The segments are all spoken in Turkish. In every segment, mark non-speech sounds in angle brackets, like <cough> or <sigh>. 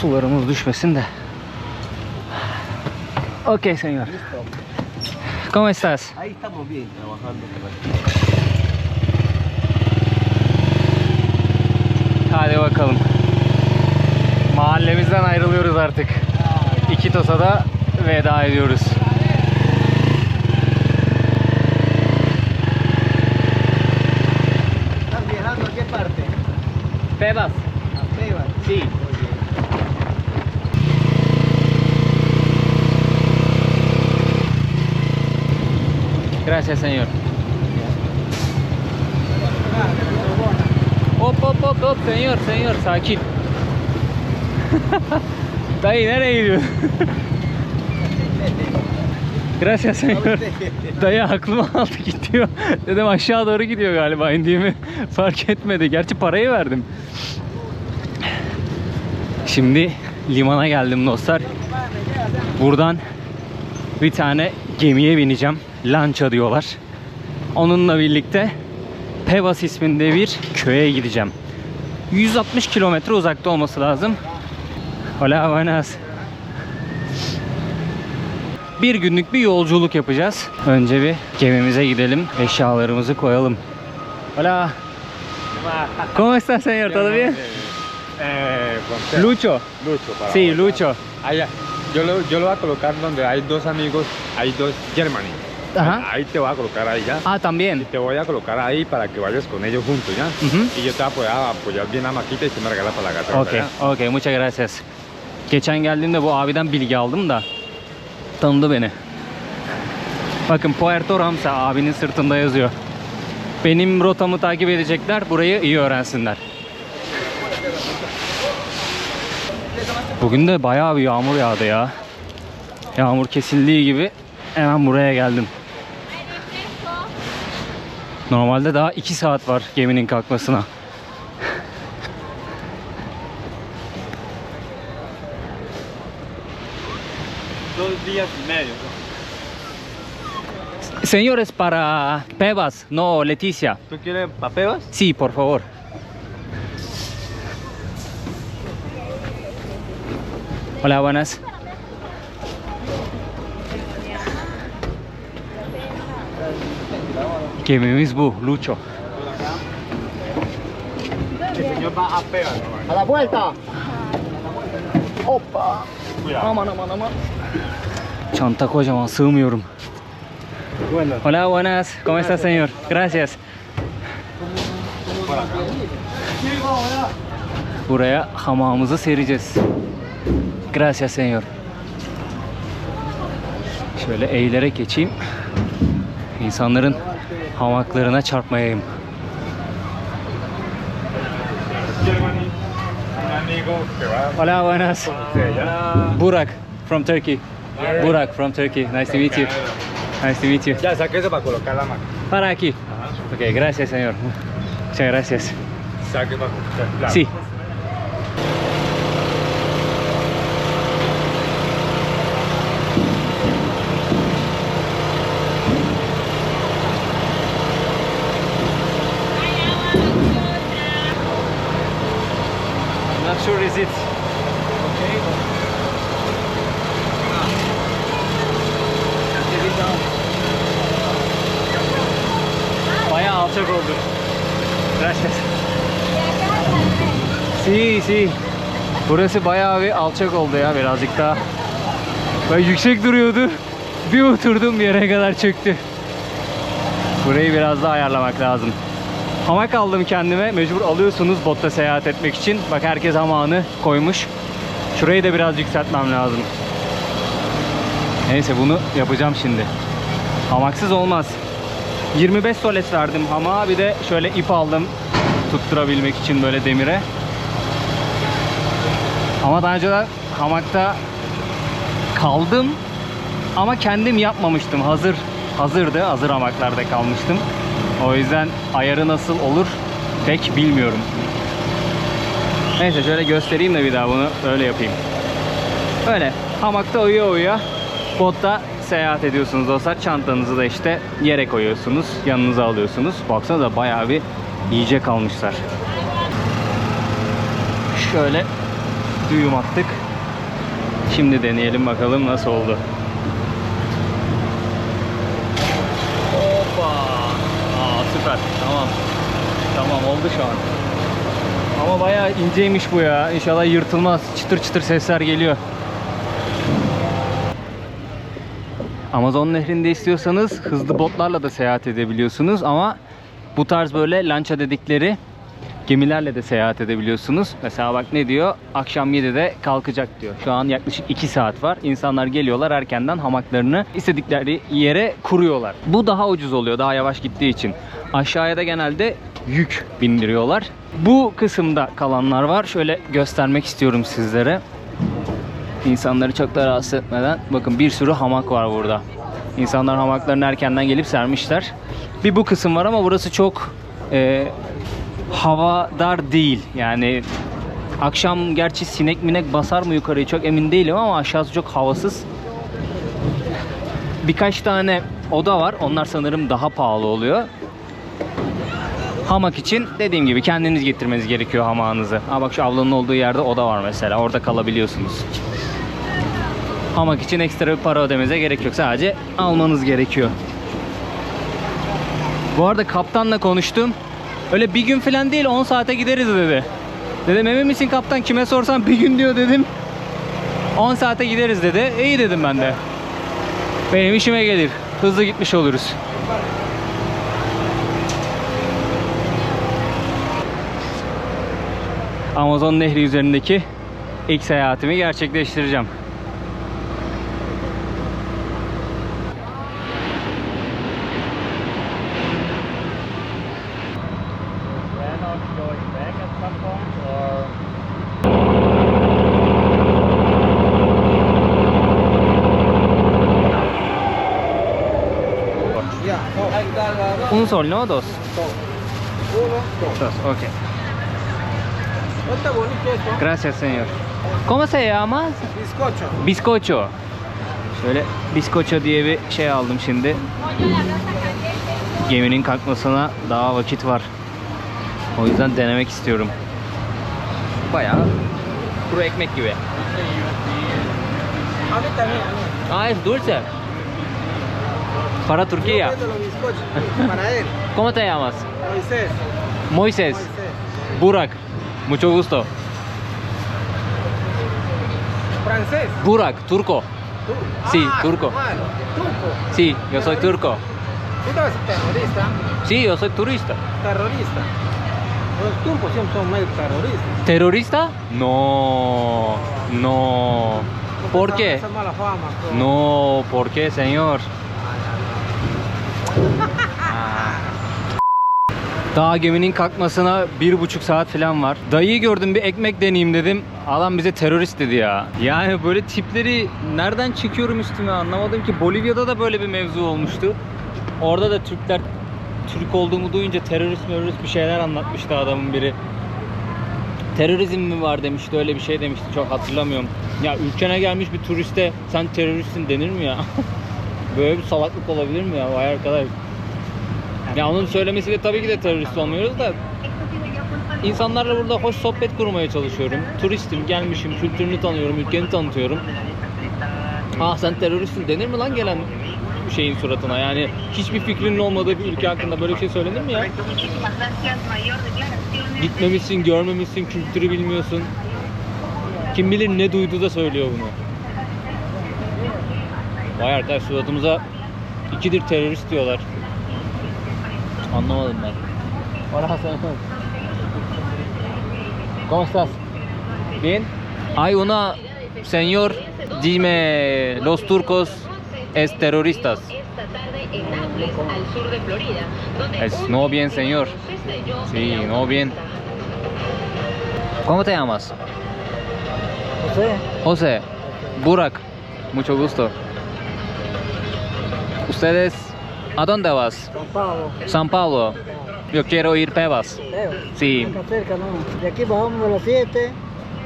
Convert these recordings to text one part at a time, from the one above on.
Sularımız düşmesin de. Okay, señor. ¿Cómo estás? Ahí estamos bien, trabajando. Hadi bakalım. Mahallemizden ayrılıyoruz artık. İkitos'a da veda ediyoruz. ¿Estás Gracias, señor. Hop hop hop hop señor señor sakin. Dayı nereye gidiyorsun? Gracias señor. <laughs> Dayı aklıma aldı gidiyor. Dedim aşağı doğru gidiyor galiba indiğimi fark etmedi. Gerçi parayı verdim. Şimdi limana geldim dostlar. Buradan bir tane gemiye bineceğim. Lança diyorlar. Onunla birlikte Pevas isminde bir köye gideceğim. 160 kilometre uzakta olması lazım. Hola buenas. Bir günlük bir yolculuk yapacağız. Önce bir gemimize gidelim. Eşyalarımızı koyalım. Hola. ¿Cómo estás, señor? ¿Todo bien? Eh, Juan Lucho. Lucho, Sí. Lucho. Allá. Yo lo, yo lo voy a colocar donde hay dos amigos, hay dos Germany. Ajá. Ahí te voy a colocar ahí ya. Ah, también. Y te voy a colocar ahí para que vayas con ellos juntos ya. Ujú. Y yo te voy a apoyar, a apoyar bien la maquita y tú me regalas para la gata. Okey, okey. Muchas gracias. Geçen geldiğimde bu abiden bilgi aldım da tanıdı beni. Bakın Puerto Ramsa abinin sırtında yazıyor. Benim rotamı takip edecekler, burayı iyi öğrensinler. Bugün de bayağı bir yağmur yağdı ya. Yağmur kesildiği gibi hemen buraya geldim. Normalde daha 2 saat var geminin kalkmasına. Dos días y medio. Señores, para Pebas, no Leticia. ¿Tú quieres papeos? Sí, por favor. Hola, buenas. Gemimiz bu, Lucho. El señor va a pegar. ¡A la vuelta! Cuidado. Aman aman aman. Çanta kocaman, sığmıyorum. Bueno, Hola, buenas. ¿Cómo está, señor? Gracias. Buraya hamamımızı sereceğiz. Gracias señor. Şöyle eğilerek geçeyim. İnsanların hamaklarına çarpmayayım. Hola, buenas. Burak from Turkey. Burak from Turkey. Nice to meet you. Nice to meet you. Ya saque eso para colocar la máquina. Para aquí. Ok, gracias señor. Muchas gracias. Saque para colocar. Sí. Si si. Burası bayağı bir alçak oldu ya birazcık daha. Böyle yüksek duruyordu. Bir oturdum yere kadar çöktü. Burayı biraz daha ayarlamak lazım. Hamak aldım kendime. Mecbur alıyorsunuz botta seyahat etmek için. Bak herkes hamağını koymuş. Şurayı da biraz yükseltmem lazım. Neyse bunu yapacağım şimdi. Hamaksız olmaz. 25 soles verdim hamağa bir de şöyle ip aldım tutturabilmek için böyle demire. Ama daha önceden hamakta kaldım ama kendim yapmamıştım. Hazır hazırdı. Hazır hamaklarda kalmıştım. O yüzden ayarı nasıl olur pek bilmiyorum. Neyse şöyle göstereyim de bir daha bunu öyle yapayım. Öyle hamakta uyuya uyuya botta seyahat ediyorsunuz dostlar. Çantanızı da işte yere koyuyorsunuz. Yanınıza alıyorsunuz. Baksanıza bayağı bir iyice kalmışlar. Şöyle düğüm attık. Şimdi deneyelim bakalım nasıl oldu. Hoppa. Aa süper. Tamam. Tamam oldu şu an. Ama bayağı inceymiş bu ya. İnşallah yırtılmaz. Çıtır çıtır sesler geliyor. Amazon nehrinde istiyorsanız hızlı botlarla da seyahat edebiliyorsunuz ama bu tarz böyle lança dedikleri gemilerle de seyahat edebiliyorsunuz. Mesela bak ne diyor? Akşam 7'de kalkacak diyor. Şu an yaklaşık 2 saat var. İnsanlar geliyorlar erkenden hamaklarını istedikleri yere kuruyorlar. Bu daha ucuz oluyor daha yavaş gittiği için. Aşağıya da genelde yük bindiriyorlar. Bu kısımda kalanlar var. Şöyle göstermek istiyorum sizlere. İnsanları çok da rahatsız etmeden. Bakın bir sürü hamak var burada. İnsanlar hamaklarını erkenden gelip sermişler. Bir bu kısım var ama burası çok e, havadar değil. Yani akşam gerçi sinek minek basar mı yukarıyı çok emin değilim ama aşağısı çok havasız. Birkaç tane oda var. Onlar sanırım daha pahalı oluyor. Hamak için dediğim gibi kendiniz getirmeniz gerekiyor hamağınızı. Ha bak şu avlunun olduğu yerde oda var mesela. Orada kalabiliyorsunuz. Hamak için ekstra bir para ödemenize gerek yok. Sadece almanız gerekiyor. Bu arada kaptanla konuştum. Öyle bir gün falan değil 10 saate gideriz dedi. Dedim emin misin kaptan kime sorsam bir gün diyor dedim. 10 saate gideriz dedi. İyi dedim ben de. Benim işime gelir. Hızlı gitmiş oluruz. Amazon Nehri üzerindeki ilk seyahatimi gerçekleştireceğim. Sol, ¿no? Dos. Uno, dos. Dos, ok. ¿No está bonito? Gracias, señor. ¿Cómo se llama? Bizcocho. Biskoço. Şöyle biskoço diye bir şey aldım şimdi. Geminin kalkmasına daha vakit var. O yüzden denemek istiyorum. Bayağı kuru ekmek gibi. Es dulce. Para Turquía. Yo vendo los bizcochos para él. <laughs> ¿Cómo te llamas? Moisés. Moises. Moisés. Burak. Mucho gusto. Francés. Burak, turco. Tú. Sí, Ah, turco. Turco. Sí, yo soy turco. Tú eres terrorista. Sí, yo soy turista. Terrorista. Los turcos siempre son medio terroristas. ¿Terrorista? No, no. ¿Por qué? Esa mala fama. No, ¿por qué, señor? Daha geminin kalkmasına bir buçuk saat falan var. Dayıyı gördüm bir ekmek deneyeyim dedim. Adam bize terörist dedi ya. Yani böyle tipleri nereden çekiyorum üstüme anlamadım ki. Bolivya'da da böyle bir mevzu olmuştu. Orada da Türkler Türk olduğumu duyunca terörist terörist bir şeyler anlatmıştı adamın biri. Terörizm mi var demişti öyle bir şey demişti çok hatırlamıyorum. Ya ülkene gelmiş bir turiste sen teröristsin denir mi ya? <laughs> Böyle bir salaklık olabilir mi ya? Vay arkadaş. Ya onun söylemesiyle tabii ki de terörist olmuyoruz da insanlarla burada hoş sohbet kurmaya çalışıyorum. Turistim, gelmişim, kültürünü tanıyorum, ülkeni tanıtıyorum. Ah sen teröristsin denir mi lan gelen şeyin suratına? Yani hiçbir fikrinin olmadığı bir ülke hakkında böyle bir şey söylenir mi ya? Gitmemişsin, görmemişsin, kültürü bilmiyorsun. Kim bilir ne duydu da söylüyor bunu. Vay arkadaş suratımıza ikidir terörist diyorlar. Hola. ¿Cómo estás? Bien. Hay una señor, dime, los turcos es terroristas. Es no bien, señor. Sí, no bien. ¿Cómo te llamas? José. José, Burak, mucho gusto. ¿Ustedes a dónde vas? San Pablo. San Pablo. Yo quiero ir Pebas. Leo. Sí. Acá cerca, ¿no? De aquí bajamos a las 7,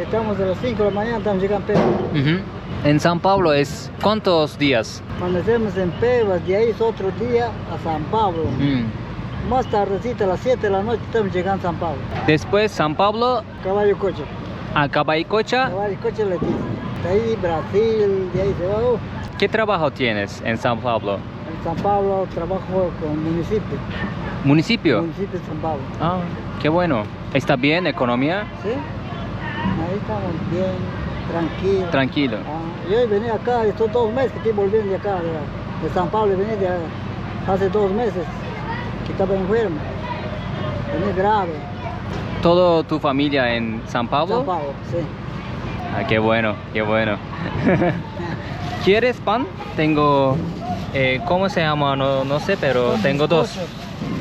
estamos a las 5 de la mañana, estamos llegando en Pebas. En San Pablo es cuántos días? Amanecemos en Pebas, de ahí es otro día a San Pablo. Mm. Más tardecita, a las 7 de la noche, estamos llegando a San Pablo. Después San Pablo, Caballo coche. A Cabaicocha, Baricocha Leticia. De ahí Brasil, de ahí se va. uh, ¿qué trabajo tienes en San Pablo? San Pablo trabajo con municipio. ¿Municipio? Municipio de San Pablo. Ah, qué bueno. ¿Está bien economía? ¿Sí? Ahí estamos bien, tranquilos. Tranquilo. Ah, yo vení acá, estos dos meses que estoy volviendo de acá, de, de San Pablo, vení de hace dos meses que estaba enfermo. Vení grave. ¿Todo tu familia en San Pablo? San Pablo, sí. Ah, qué bueno, qué bueno. <laughs> ¿Quieres pan? Tengo, eh, ¿cómo se llama? No, no sé, pero Son tengo dos.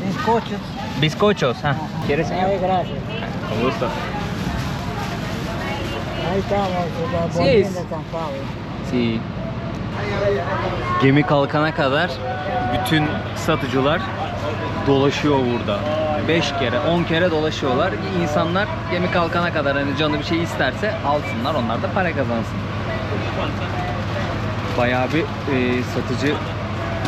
bizcochos, Bizcochos. Bizcochos. Ah, ¿Quieres, señor? Ay, gracias. Con gusto. Ahí estamos, Sí, a San Pablo. Si gemi kalkana kadar bütün satıcılar dolaşıyor burada. 5 kere, 10 kere dolaşıyorlar. İnsanlar gemi kalkana kadar hani canı bir şey isterse alsınlar. Onlar da para kazansın. Bayağı bir e, satıcı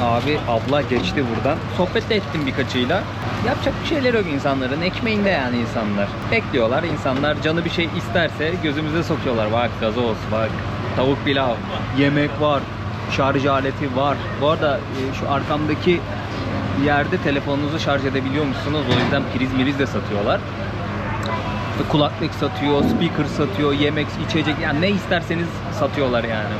abi, abla geçti buradan. Sohbet de ettim birkaçıyla. Yapacak bir şeyleri yok insanların. Ekmeğinde yani insanlar. Bekliyorlar. İnsanlar canı bir şey isterse gözümüze sokuyorlar. Bak gazoz, bak tavuk pilav, yemek var, şarj aleti var. Bu arada e, şu arkamdaki yerde telefonunuzu şarj edebiliyor musunuz? O yüzden priz miriz de satıyorlar. Kulaklık satıyor, speaker satıyor, yemek, içecek yani ne isterseniz satıyorlar yani.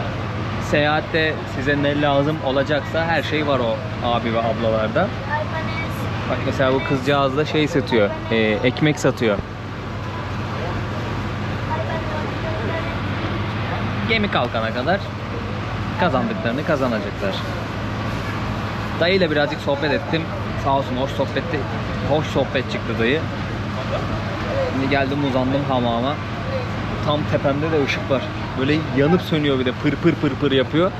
Seyahatte size ne lazım olacaksa her şey var o abi ve ablalarda. Bak mesela bu kızcağız da şey satıyor, e, ekmek satıyor. Gemi kalkana kadar kazandıklarını kazanacaklar. Dayıyla birazcık sohbet ettim. Sağ olsun hoş sohbetti. Hoş sohbet çıktı dayı. Şimdi geldim uzandım hamama. Tam tepemde de ışık var. Böyle yanıp sönüyor bir de pır pır pır pır yapıyor.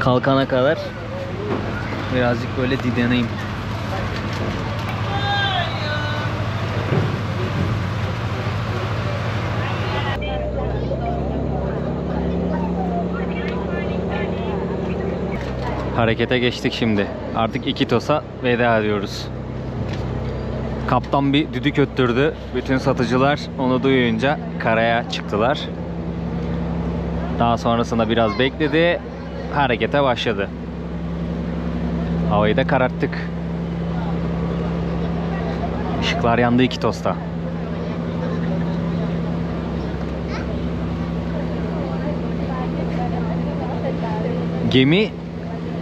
Kalkana kadar birazcık böyle dinleneyim. Harekete geçtik şimdi. Artık Ikitos'a veda ediyoruz. Kaptan bir düdük öttürdü. Bütün satıcılar onu duyunca karaya çıktılar. Daha sonrasında biraz bekledi. Harekete başladı. Havayı da kararttık. Işıklar yandı Ikitos'ta. Gemi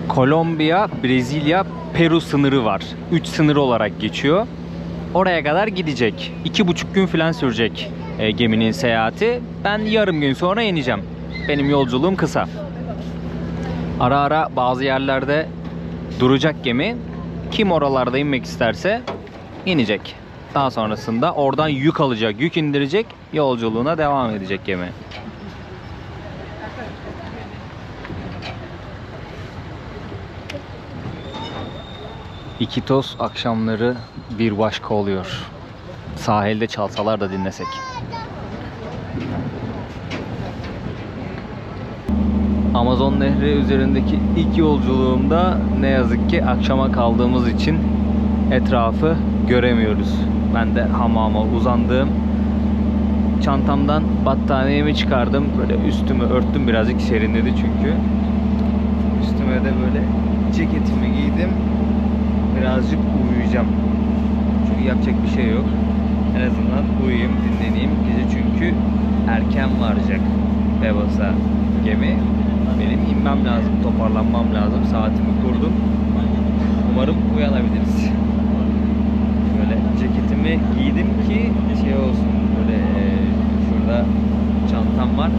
Kolombiya, Brezilya, Peru sınırı var. 3 sınır olarak geçiyor. Oraya kadar gidecek. İki buçuk gün falan sürecek e, geminin seyahati. Ben yarım gün sonra ineceğim. Benim yolculuğum kısa. Ara ara bazı yerlerde duracak gemi. Kim oralarda inmek isterse inecek. Daha sonrasında oradan yük alacak, yük indirecek, yolculuğuna devam edecek gemi. İkitos akşamları bir başka oluyor. Sahilde çalsalar da dinlesek. Amazon Nehri üzerindeki ilk yolculuğumda ne yazık ki akşama kaldığımız için etrafı göremiyoruz. Ben de hamama uzandım. Çantamdan battaniyemi çıkardım. Böyle üstümü örttüm birazcık serinledi çünkü. Üstüme de böyle ceketimi giydim birazcık uyuyacağım. Çünkü yapacak bir şey yok. En azından uyuyayım, dinleneyim. Gece çünkü erken varacak Bebas'a gemi. Benim inmem lazım, toparlanmam lazım. Saatimi kurdum. Umarım uyanabiliriz. Böyle ceketimi giydim ki şey olsun böyle e, şurada çantam var.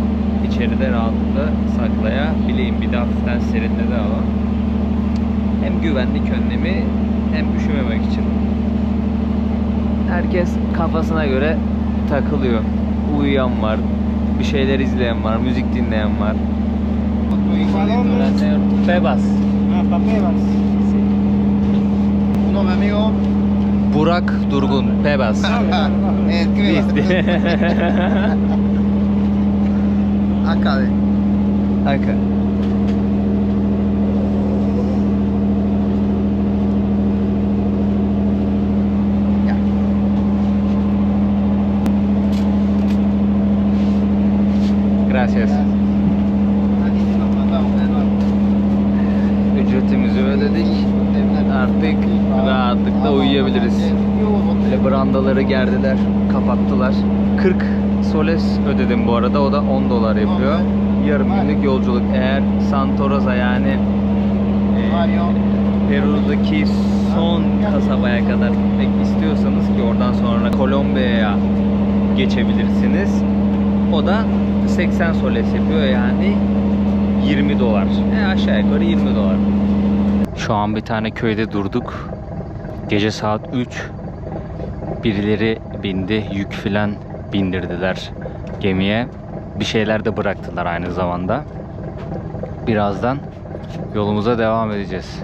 İçeride rahatlıkla saklayabileyim. Bir de hafiften serinledi hava hem güvenlik önlemi hem üşümemek için. Herkes kafasına göre takılıyor. Uyuyan var, bir şeyler izleyen var, müzik dinleyen var. Bebas. Burak Durgun, Bebas. Eh, ¿qué me vas? Acá de. Aka. Ya. yapabiliriz. Böyle brandaları gerdiler, kapattılar. 40 soles ödedim bu arada. O da 10 dolar yapıyor. Yarım günlük yolculuk. Eğer Santoros'a yani e, Peru'daki son kasabaya kadar gitmek istiyorsanız ki oradan sonra Kolombiya'ya geçebilirsiniz. O da 80 soles yapıyor yani 20 dolar. E aşağı yukarı 20 dolar. Şu an bir tane köyde durduk. Gece saat 3. Birileri bindi, yük filan bindirdiler gemiye. Bir şeyler de bıraktılar aynı zamanda. Birazdan yolumuza devam edeceğiz.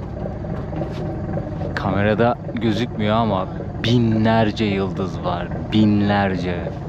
Kamerada gözükmüyor ama binlerce yıldız var. Binlerce.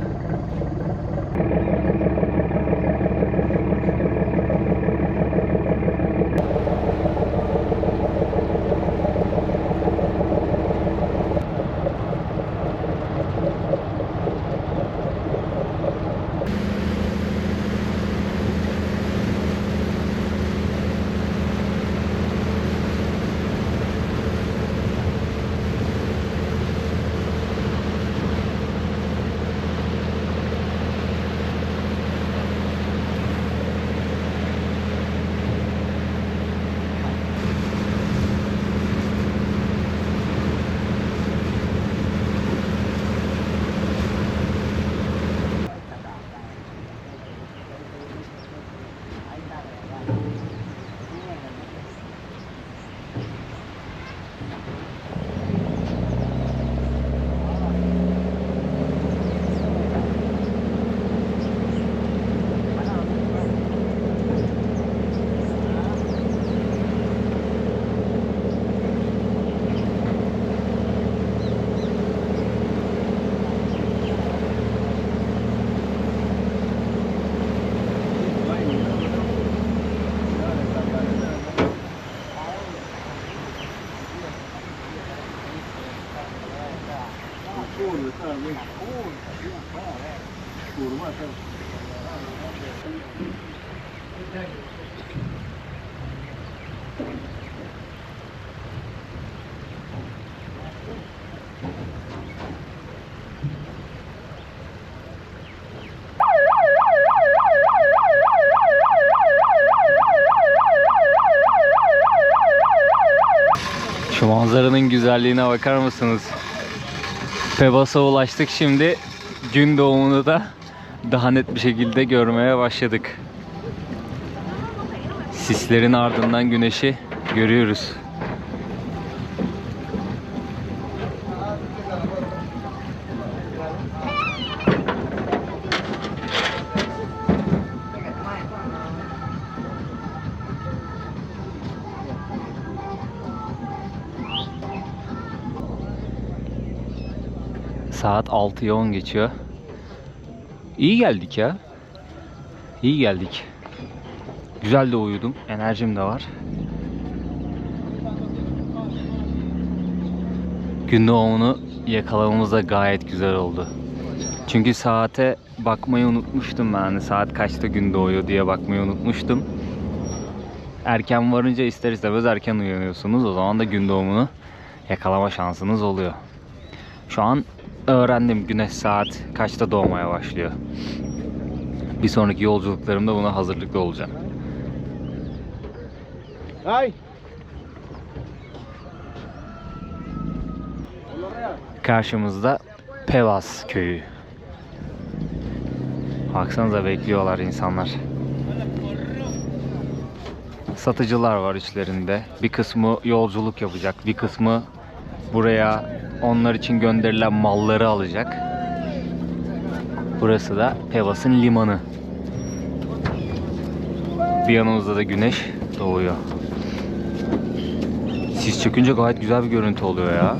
Manzaranın güzelliğine bakar mısınız? Pebas'a ulaştık şimdi. Gün doğumunu da daha net bir şekilde görmeye başladık. Sislerin ardından güneşi görüyoruz. Saat 6'ya 10 geçiyor. İyi geldik ya. İyi geldik. Güzel de uyudum. Enerjim de var. Gün doğumunu yakalamamız da gayet güzel oldu. Çünkü saate bakmayı unutmuştum ben. Hani saat kaçta gün doğuyor diye bakmayı unutmuştum. Erken varınca ister istemez erken uyanıyorsunuz. O zaman da gün doğumunu yakalama şansınız oluyor. Şu an öğrendim güneş saat kaçta doğmaya başlıyor. Bir sonraki yolculuklarımda buna hazırlıklı olacağım. Ay. Karşımızda Pevas köyü. Baksanıza bekliyorlar insanlar. Satıcılar var içlerinde. Bir kısmı yolculuk yapacak, bir kısmı buraya onlar için gönderilen malları alacak. Burası da Pevas'ın limanı. Bir yanımızda da güneş doğuyor. Sis çökünce gayet güzel bir görüntü oluyor ya.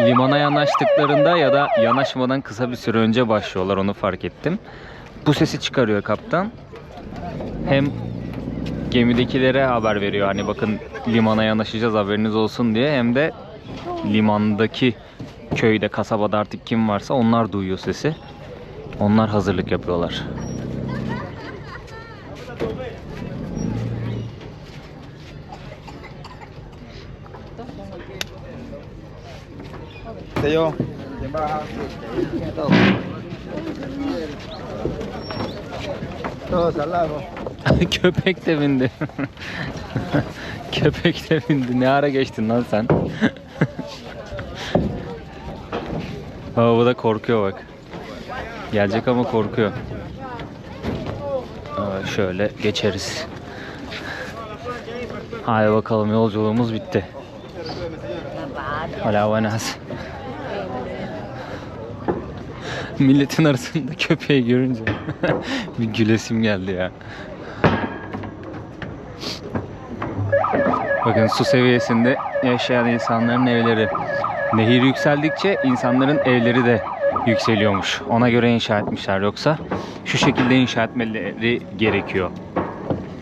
Limana yanaştıklarında ya da yanaşmadan kısa bir süre önce başlıyorlar onu fark ettim. Bu sesi çıkarıyor kaptan. Hem gemidekilere haber veriyor. Hani bakın limana yanaşacağız haberiniz olsun diye. Hem de limandaki köyde, kasabada artık kim varsa onlar duyuyor sesi. Onlar hazırlık yapıyorlar. Te yo. Köpek de bindi. <laughs> Köpek de bindi. Ne ara geçtin lan sen? <laughs> Aa, bu da korkuyor bak. Gelecek ama korkuyor. Aa, şöyle geçeriz. Hadi bakalım yolculuğumuz bitti. Hola buenas. <laughs> Milletin arasında köpeği görünce <laughs> bir gülesim geldi ya. Bakın su seviyesinde yaşayan insanların evleri. Nehir yükseldikçe insanların evleri de yükseliyormuş. Ona göre inşa etmişler yoksa şu şekilde inşa etmeleri gerekiyor.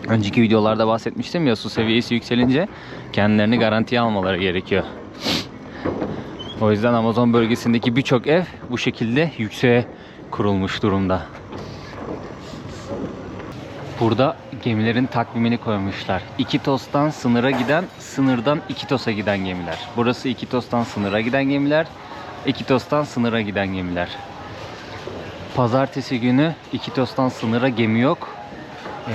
Önceki videolarda bahsetmiştim ya su seviyesi yükselince kendilerini garantiye almaları gerekiyor. O yüzden Amazon bölgesindeki birçok ev bu şekilde yükseğe kurulmuş durumda. Burada gemilerin takvimini koymuşlar. Ikitos'tan sınıra giden, sınırdan Ikitos'a giden gemiler. Burası Ikitos'tan sınıra giden gemiler, Ikitos'tan sınıra giden gemiler. Pazartesi günü Ikitos'tan sınıra gemi yok. Ee,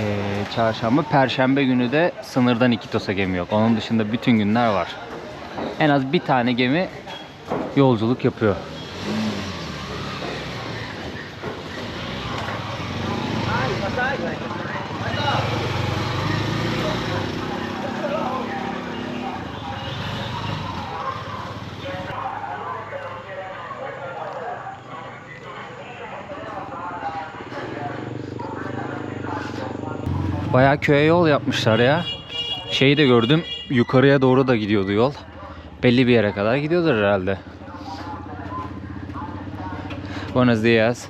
çarşamba, perşembe günü de sınırdan Ikitos'a gemi yok. Onun dışında bütün günler var. En az bir tane gemi yolculuk yapıyor. Bayağı köye yol yapmışlar ya. Şeyi de gördüm. Yukarıya doğru da gidiyordu yol. Belli bir yere kadar gidiyordur herhalde. Buenos días.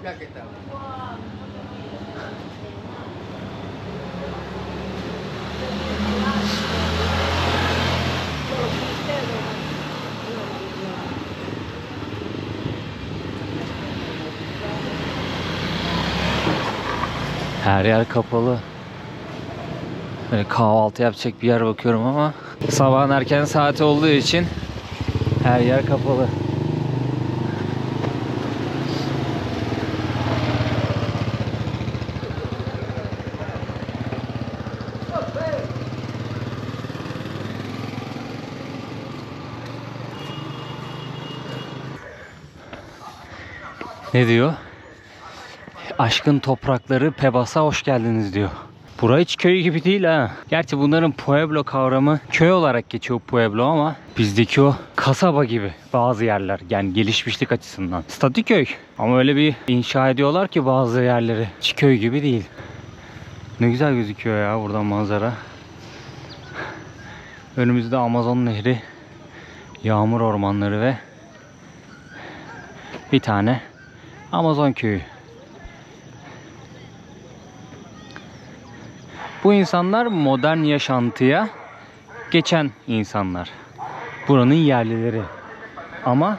Her yer kapalı. Böyle kahvaltı yapacak bir yer bakıyorum ama sabahın erken saati olduğu için her yer kapalı. Ne diyor? Aşkın toprakları Pebas'a hoş geldiniz diyor. Bura hiç köy gibi değil ha. Gerçi bunların Pueblo kavramı köy olarak geçiyor Pueblo ama bizdeki o kasaba gibi bazı yerler yani gelişmişlik açısından. Statü köy ama öyle bir inşa ediyorlar ki bazı yerleri hiç köy gibi değil. Ne güzel gözüküyor ya buradan manzara. Önümüzde Amazon Nehri, yağmur ormanları ve bir tane Amazon köyü. Bu insanlar modern yaşantıya geçen insanlar. Buranın yerlileri. Ama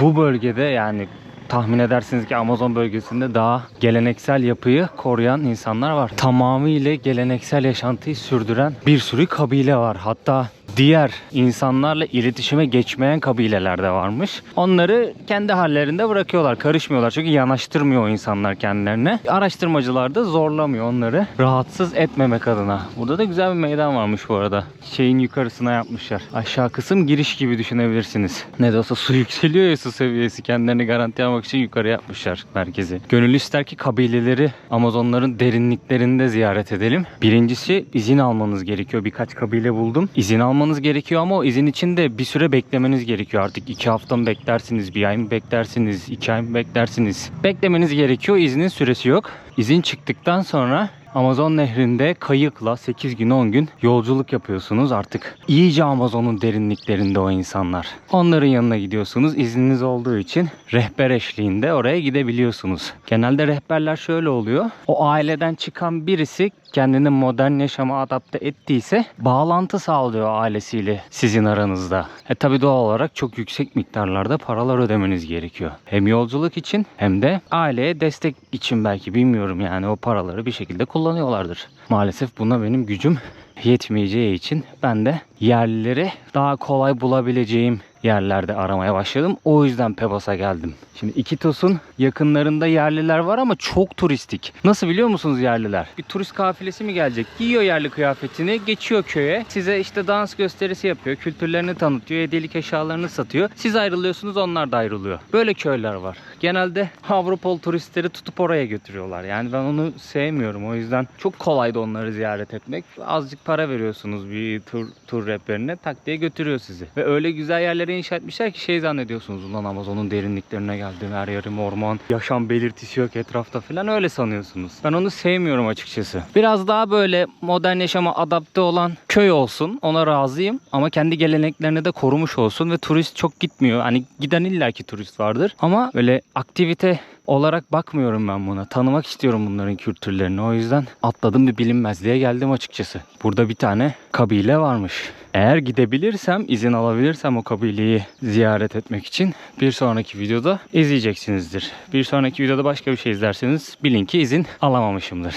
bu bölgede yani tahmin edersiniz ki Amazon bölgesinde daha geleneksel yapıyı koruyan insanlar var. Tamamıyla geleneksel yaşantıyı sürdüren bir sürü kabile var. Hatta diğer insanlarla iletişime geçmeyen kabileler de varmış. Onları kendi hallerinde bırakıyorlar. Karışmıyorlar. Çünkü yanaştırmıyor o insanlar kendilerine. Araştırmacılar da zorlamıyor onları. Rahatsız etmemek adına. Burada da güzel bir meydan varmış bu arada. Şeyin yukarısına yapmışlar. Aşağı kısım giriş gibi düşünebilirsiniz. Ne de olsa su <laughs> yükseliyor ya su seviyesi. Kendilerini garanti almak için yukarı yapmışlar merkezi. Gönül ister ki kabileleri Amazonların derinliklerinde ziyaret edelim. Birincisi izin almanız gerekiyor. Birkaç kabile buldum. İzin almanız gerekiyor ama o izin için de bir süre beklemeniz gerekiyor. Artık iki hafta mı beklersiniz, bir ay mı beklersiniz, iki ay mı beklersiniz? Beklemeniz gerekiyor. İznin süresi yok. İzin çıktıktan sonra Amazon nehrinde kayıkla 8 gün 10 gün yolculuk yapıyorsunuz artık. İyice Amazon'un derinliklerinde o insanlar. Onların yanına gidiyorsunuz. İzniniz olduğu için rehber eşliğinde oraya gidebiliyorsunuz. Genelde rehberler şöyle oluyor. O aileden çıkan birisi kendini modern yaşama adapte ettiyse bağlantı sağlıyor ailesiyle sizin aranızda. E tabi doğal olarak çok yüksek miktarlarda paralar ödemeniz gerekiyor. Hem yolculuk için hem de aileye destek için belki bilmiyorum yani o paraları bir şekilde kullanıyorlardır. Maalesef buna benim gücüm yetmeyeceği için ben de yerlileri daha kolay bulabileceğim yerlerde aramaya başladım. O yüzden Pebas'a geldim. Şimdi Ikitos'un yakınlarında yerliler var ama çok turistik. Nasıl biliyor musunuz yerliler? Bir turist kafilesi mi gelecek? Giyiyor yerli kıyafetini, geçiyor köye. Size işte dans gösterisi yapıyor, kültürlerini tanıtıyor, hediyelik eşyalarını satıyor. Siz ayrılıyorsunuz, onlar da ayrılıyor. Böyle köyler var. Genelde Avrupalı turistleri tutup oraya götürüyorlar. Yani ben onu sevmiyorum. O yüzden çok kolaydı onları ziyaret etmek. Azıcık para veriyorsunuz bir tur, tur rehberine tak diye götürüyor sizi. Ve öyle güzel yerlere inşa etmişler ki şey zannediyorsunuz. Ulan Amazon'un derinliklerine geldim. Her yerim orman. Yaşam belirtisi yok etrafta falan öyle sanıyorsunuz. Ben onu sevmiyorum açıkçası. Biraz daha böyle modern yaşama adapte olan köy olsun. Ona razıyım. Ama kendi geleneklerini de korumuş olsun ve turist çok gitmiyor. Hani giden illaki turist vardır. Ama öyle aktivite olarak bakmıyorum ben buna. Tanımak istiyorum bunların kültürlerini. O yüzden atladım bir bilinmezliğe geldim açıkçası. Burada bir tane kabile varmış. Eğer gidebilirsem, izin alabilirsem o kabileyi ziyaret etmek için bir sonraki videoda izleyeceksinizdir. Bir sonraki videoda başka bir şey izlerseniz bilin ki izin alamamışımdır.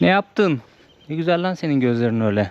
Ne yaptın? Ne güzel lan senin gözlerin öyle.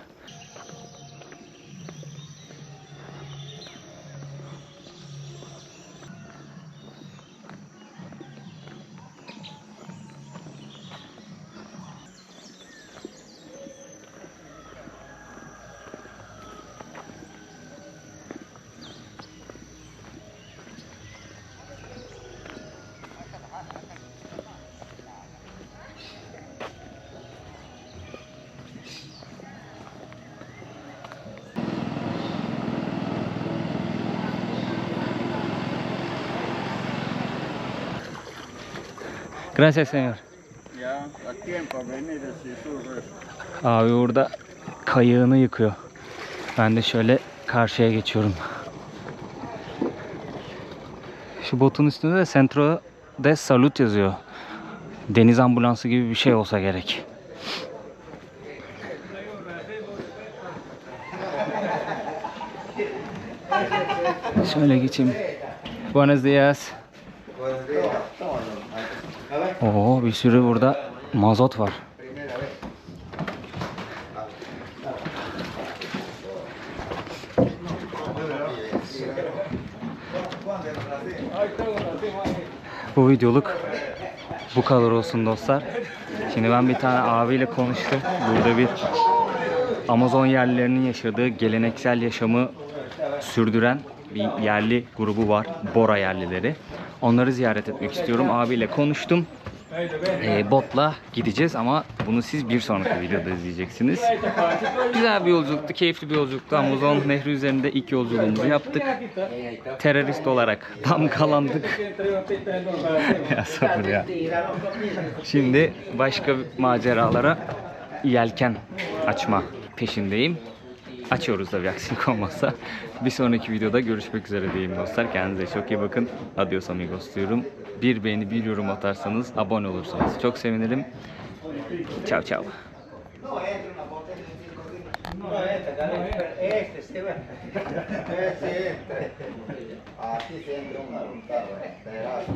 Gracias señor. Ya, a tiempo venir si sube. Abi burada kayığını yıkıyor. Ben de şöyle karşıya geçiyorum. Şu botun üstünde de Centro de Salud yazıyor. Deniz ambulansı gibi bir şey olsa gerek. Şöyle geçeyim. Buenos días. Oo bir sürü burada mazot var. Bu videoluk bu kadar olsun dostlar. Şimdi ben bir tane abiyle konuştum. Burada bir Amazon yerlilerinin yaşadığı geleneksel yaşamı sürdüren bir yerli grubu var. Bora yerlileri. Onları ziyaret etmek istiyorum. Abiyle konuştum. Ee, botla gideceğiz ama bunu siz bir sonraki videoda izleyeceksiniz. Güzel bir yolculuktu, keyifli bir yolculuktu. Amazon Nehri üzerinde ilk yolculuğumuzu yaptık. Terörist olarak damgalandık. <laughs> ya sabır ya. Şimdi başka maceralara yelken açma peşindeyim. Açıyoruz tabii aksilik olmazsa. Bir sonraki videoda görüşmek üzere diyeyim dostlar. Kendinize çok iyi bakın. Adios amigos diyorum. Bir beğeni, bir yorum atarsanız, abone olursanız çok sevinirim. Ciao ciao. Este, este, ve. Este, este. Así se entra un carro. Pedazo.